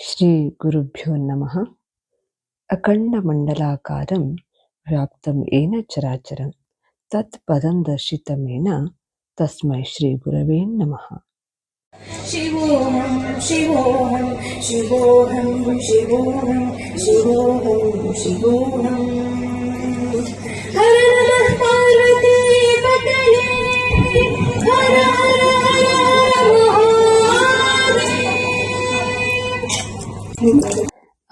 श्रीगुरुभ्यो नमः। अखण्डमण्डलाकारं व्याप्तं येन चराचरं तत् पदं दर्शितमेन तस्मै श्रीगुरवेन्नमः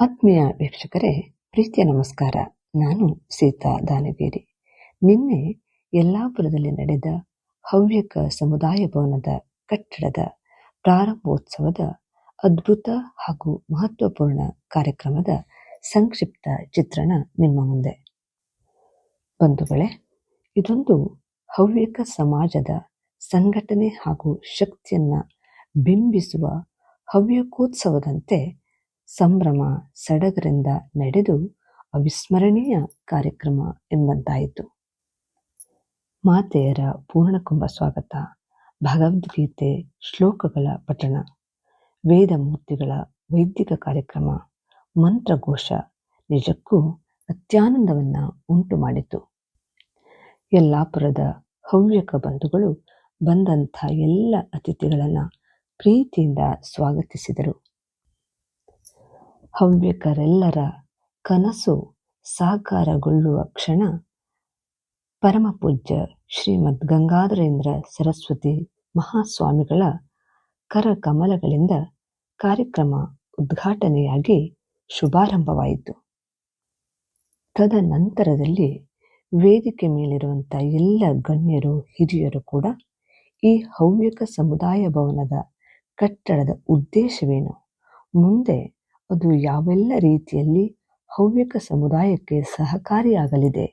ಆತ್ಮೀಯ ವೀಕ್ಷಕರೇ, ಪ್ರೀತಿಯ ನಮಸ್ಕಾರ. ನಾನು ಸೀತಾ ದಾನಗೇರಿ. ನಿನ್ನೆ ಯಲ್ಲಾಪುರದಲ್ಲಿ ನಡೆದ ಹವ್ಯಕ ಸಮುದಾಯ ಭವನದ ಕಟ್ಟಡದ ಪ್ರಾರಂಭೋತ್ಸವದ ಅದ್ಭುತ ಹಾಗೂ ಮಹತ್ವಪೂರ್ಣ ಕಾರ್ಯಕ್ರಮದ ಸಂಕ್ಷಿಪ್ತ ಚಿತ್ರಣ ನಿಮ್ಮ ಮುಂದೆ. ಬಂಧುಗಳೇ, ಇದೊಂದು ಹವ್ಯಕ ಸಮಾಜದ ಸಂಘಟನೆ ಹಾಗೂ ಶಕ್ತಿಯನ್ನ ಬಿಂಬಿಸುವ ಹವ್ಯಕೋತ್ಸವದಂತೆ ಸಂಭ್ರಮ ಸಡಗರಿಂದ ನಡೆದು ಅವಿಸ್ಮರಣೀಯ ಕಾರ್ಯಕ್ರಮ ಎಂಬಂತಾಯಿತು. ಮಾತೆಯರ ಪೂರ್ಣಕುಂಭ ಸ್ವಾಗತ, ಭಗವದ್ಗೀತೆ ಶ್ಲೋಕಗಳ ಪಠಣ ವೇದಮೂರ್ತಿಗಳ ವೈದಿಕ ಕಾರ್ಯಕ್ರಮ, ಮಂತ್ರಘೋಷ ನಿಜಕ್ಕೂ ಅತ್ಯಾನಂದವನ್ನು ಉಂಟು ಮಾಡಿತು. ಯಲ್ಲಾಪುರದ ಹವ್ಯಕ ಬಂಧುಗಳು ಬಂದಂಥ ಎಲ್ಲ ಅತಿಥಿಗಳನ್ನು ಪ್ರೀತಿಯಿಂದ ಸ್ವಾಗತಿಸಿದರು. ಹವ್ಯಕರೆಲ್ಲರ ಕನಸು ಸಾಕಾರಗೊಳ್ಳುವ ಕ್ಷಣ ಪರಮಪೂಜ್ಯ ಶ್ರೀಮದ್ ಗಂಗಾಧರೇಂದ್ರ ಸರಸ್ವತಿ ಮಹಾಸ್ವಾಮಿಗಳ ಕರಕಮಲಗಳಿಂದ ಕಾರ್ಯಕ್ರಮ ಉದ್ಘಾಟನೆಯಾಗಿ ಶುಭಾರಂಭವಾಯಿತು. ತದನಂತರದಲ್ಲಿ ವೇದಿಕೆ ಮೇಲಿರುವಂಥ ಎಲ್ಲ ಗಣ್ಯರು, ಹಿರಿಯರು ಕೂಡ ಈ ಹವ್ಯಕ ಸಮುದಾಯ ಭವನದ ಕಟ್ಟಡದ ಉದ್ದೇಶವೇನು? ಮುಂದೆ ಅದು ಯಾವೆಲ್ಲ ರೀತಿಯಲ್ಲಿ ಹವ್ಯಕ ಸಮುದಾಯಕ್ಕೆ ಸಹಕಾರಿಯಾಗಲಿದೆ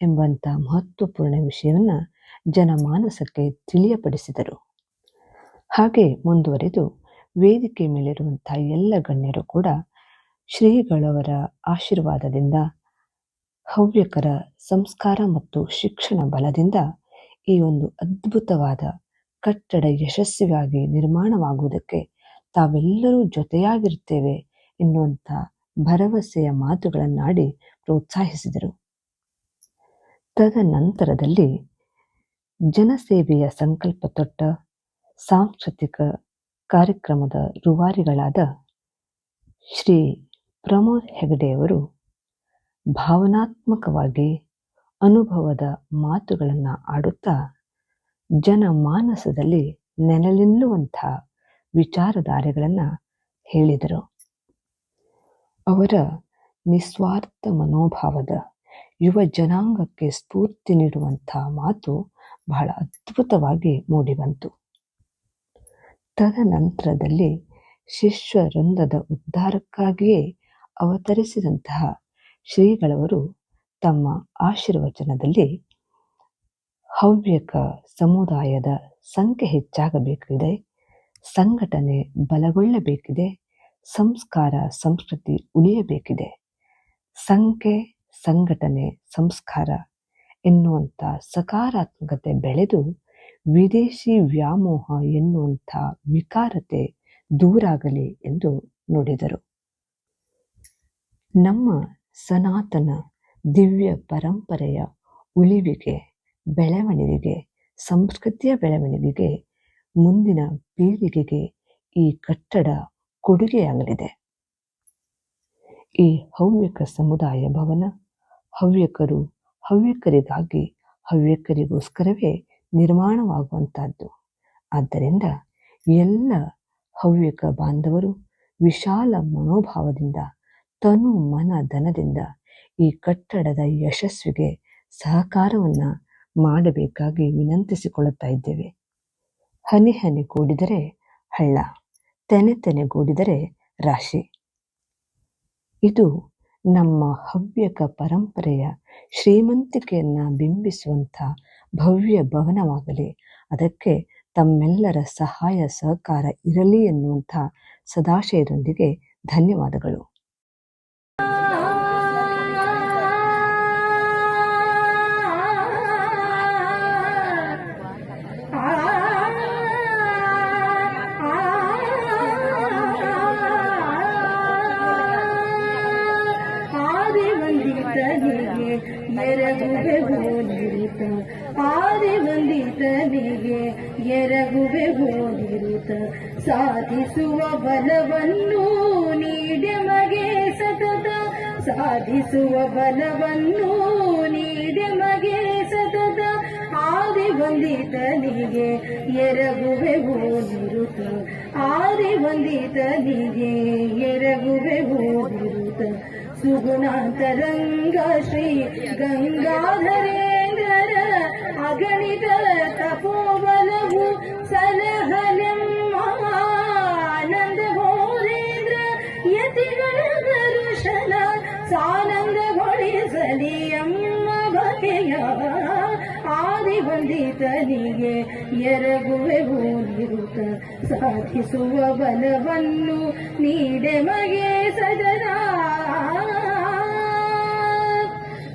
ಎಂಬಂಥ ಮಹತ್ವಪೂರ್ಣ ವಿಷಯವನ್ನು ಜನಮಾನಸಕ್ಕೆ ತಿಳಿಯಪಡಿಸಿದರು. ಹಾಗೆ ಮುಂದುವರೆದು ವೇದಿಕೆ ಮೇಲಿರುವಂಥ ಎಲ್ಲ ಗಣ್ಯರು ಕೂಡ ಶ್ರೀಗಳವರ ಆಶೀರ್ವಾದದಿಂದ, ಹವ್ಯಕರ ಸಂಸ್ಕಾರ ಮತ್ತು ಶಿಕ್ಷಣ ಬಲದಿಂದ ಈ ಒಂದು ಅದ್ಭುತವಾದ ಕಟ್ಟಡ ಯಶಸ್ವಿಯಾಗಿ ನಿರ್ಮಾಣವಾಗುವುದಕ್ಕೆ ತಾವೆಲ್ಲರೂ ಜೊತೆಯಾಗಿರುತ್ತೇವೆ ಎನ್ನುವಂಥ ಭರವಸೆಯ ಮಾತುಗಳನ್ನಾಡಿ ಪ್ರೋತ್ಸಾಹಿಸಿದರು. ತದನಂತರದಲ್ಲಿ ಜನಸೇವೆಯ ಸಂಕಲ್ಪ ತೊಟ್ಟ ಸಾಂಸ್ಕೃತಿಕ ಕಾರ್ಯಕ್ರಮದ ರೂವಾರಿಗಳಾದ ಶ್ರೀ ಪ್ರಮೋದ್ ಹೆಗಡೆಯವರು ಭಾವನಾತ್ಮಕವಾಗಿ ಅನುಭವದ ಮಾತುಗಳನ್ನು ಆಡುತ್ತಾ ಜನಮಾನಸದಲ್ಲಿ ನೆನಲಿಲ್ಲುವಂಥ ವಿಚಾರಧಾರೆಗಳನ್ನು ಹೇಳಿದರು. ಅವರ ನಿಸ್ವಾರ್ಥ ಮನೋಭಾವದ ಯುವ ಜನಾಂಗಕ್ಕೆ ಸ್ಫೂರ್ತಿ ನೀಡುವಂಥ ಮಾತು ಬಹಳ ಅದ್ಭುತವಾಗಿ ಮೂಡಿಬಂತು. ತದನಂತರದಲ್ಲಿ ಶಿಷ್ಯ ವೃಂದದ ಉದ್ಧಾರಕ್ಕಾಗಿಯೇ ಅವತರಿಸಿದಂತಹ ಶ್ರೀಗಳವರು ತಮ್ಮ ಆಶೀರ್ವಚನದಲ್ಲಿ ಹವ್ಯಕ ಸಮುದಾಯದ ಸಂಖ್ಯೆ ಹೆಚ್ಚಾಗಬೇಕಿದೆ, ಸಂಘಟನೆ ಬಲಗೊಳ್ಳಬೇಕಿದೆ ಸಂಸ್ಕಾರ, ಸಂಸ್ಕೃತಿ ಉಳಿಯಬೇಕಿದೆ. ಸಂಖ್ಯೆ, ಸಂಘಟನೆ, ಸಂಸ್ಕಾರ ಎನ್ನುವಂಥ ಸಕಾರಾತ್ಮಕತೆ ಬೆಳೆದು ವಿದೇಶಿ ವ್ಯಾಮೋಹ ಎನ್ನುವಂಥ ವಿಕಾರತೆ ದೂರಾಗಲಿ ಎಂದು ನುಡಿದರು. ನಮ್ಮ ಸನಾತನ ದಿವ್ಯ ಪರಂಪರೆಯ ಉಳಿವಿಗೆ, ಬೆಳವಣಿಗೆಗೆ, ಸಂಸ್ಕೃತಿಯ ಬೆಳವಣಿಗೆಗೆ, ಮುಂದಿನ ಪೀಳಿಗೆಗೆ ಈ ಕಟ್ಟಡ ಕೊಡುಗೆಯಾಗಲಿದೆ ಈ ಹವ್ಯಕ ಸಮುದಾಯ ಭವನ ಹವ್ಯಕರು ಹವ್ಯಕರಿಗಾಗಿ ಹವ್ಯಕರಿಗೋಸ್ಕರವೇ ನಿರ್ಮಾಣವಾಗುವಂತಹದ್ದು ಆದ್ದರಿಂದ ಎಲ್ಲ ಹವ್ಯಕ ಬಾಂಧವರು ವಿಶಾಲ ಮನೋಭಾವದಿಂದ ತನು ಮನ ಧನದಿಂದ ಈ ಕಟ್ಟಡದ ಯಶಸ್ವಿಗೆ ಸಹಕಾರವನ್ನ ಮಾಡಬೇಕಾಗಿ ವಿನಂತಿಸಿಕೊಳ್ಳುತ್ತಾ ಇದ್ದೇವೆ. ಹನಿ ಹನಿ ಕೂಡಿದರೆ ಹಳ್ಳ. ತೆನೆ ತೆನೆಗೂಡಿದರೆ ರಾಶಿ. ಇದು ನಮ್ಮ ಹವ್ಯಕ ಪರಂಪರೆಯ ಶ್ರೀಮಂತಿಕೆಯನ್ನು ಬಿಂಬಿಸುವಂಥ ಭವ್ಯ ಭವನವಾಗಲಿ. ಅದಕ್ಕೆ ತಮ್ಮೆಲ್ಲರ ಸಹಾಯ ಸಹಕಾರ ಇರಲಿ ಎನ್ನುವಂಥ ಸದಾಶಯದೊಂದಿಗೆ ಧನ್ಯವಾದಗಳು. ಎರಗುವೆ ಓದಿರುತ್ತ ಸಾಧಿಸುವ ಬಲವನ್ನು ನೀಡೆಮಗೆ ಸತತ. ಸಾಧಿಸುವ ಬಲವನ್ನು ನೀಡೆಮಗೆ ಸತತ. ಆದಿ ವಂದಿತನಿಗೆ ಎರಗುವೆ ಹೋಗಿರುತ್ತ ಆದಿ ವಂದಿತನಿಗೆ ಎರಗುವೆ ಓದಿರುತ್ತ ಸುಗುಣಾಂತರಂಗ ಶ್ರೀ ಗಂಗಾಧರೇಂದ್ರ ಅಗಣಿತ ತಪೋಬಲವು ಸಲಹಲೆಮ್ಮ ಆನಂದ ಘೋರೇಂದ್ರ ಯತಿಗಳ ದರ್ಶನ ಸಾನಂದಗೊಳಿಸಲಿ ಅಮ್ಮ ಬಗೆಯ ಆದಿ ಬಂದಿತನಿಗೆ ಎರಗುವೆ ನಿರುತ ಸಾಧಿಸುವ ಬಲವನ್ನು ನೀಡೆ ಮಗೆ ಸದನಾ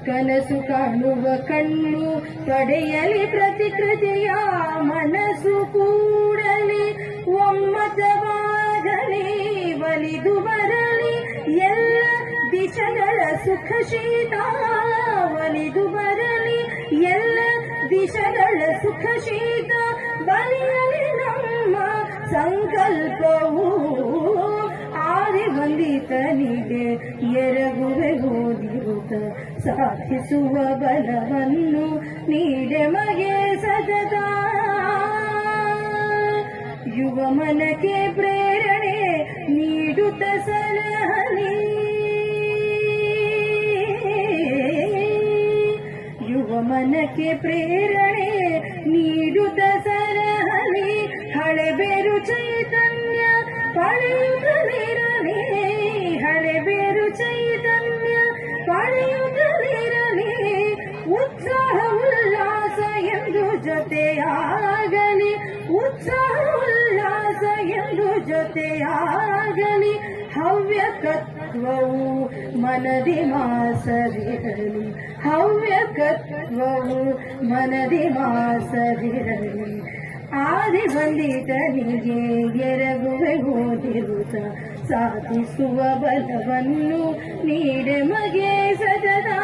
ಕನಸು ಕಾಣುವ ಕಣ್ಣು ಪಡೆಯಲಿ ಪ್ರತಿಕೃತಿಯ ಮನಸ್ಸು ಕೂಡಲಿ ಒಮ್ಮತವಾಗಲಿ ಒಲಿದು ಬರಲಿ ಎಲ್ಲ ದಿಶಗಳ ಸುಖ ಶೀತ ಒಲಿದು ಬರಲಿ ಎಲ್ಲ ದಿಶಗಳ ಸುಖ ಶೀತ ಬಲಿಯಲಿ ನಮ್ಮ ಸಂಕಲ್ಪವು ಆರೆ ಬಂದಿತನಿಗೆ ಎರಗುವೆ ಓದಿರುತ್ತ ಸಾಧಿಸುವ ಬಲವನ್ನು ನೀಡೆ ಮಗೆ ಸತತ ಯುವ ಮನಕ್ಕೆ ಪ್ರೇರಣೆ ನೀಡುತ್ತ ಸಲಹಲಿ ಯುವ ಮನಕ್ಕೆ ಪ್ರೇರಣೆ ಜೊತೆಯಾಗಲಿ ಉತ್ಸಾಹ ಉಲ್ಲಾಸ ಎಂದು ಜೊತೆಯಾಗಲಿ, ಹವ್ಯಕತ್ವವು ಮನದಿ ಮಾಸರಿರಲಿ ಹವ್ಯಕತ್ವವು ಮನದಿ ಮಾಸರಿರಲಿ ಆದಿ ಬಂದಿತನಿಗೆ ಎರಗುವೆ ಓದಿರುತ್ತ, ಸಾಧಿಸುವ ಬಲವನ್ನು ನೀಡೆ ಮಗೆ ಸದಾ.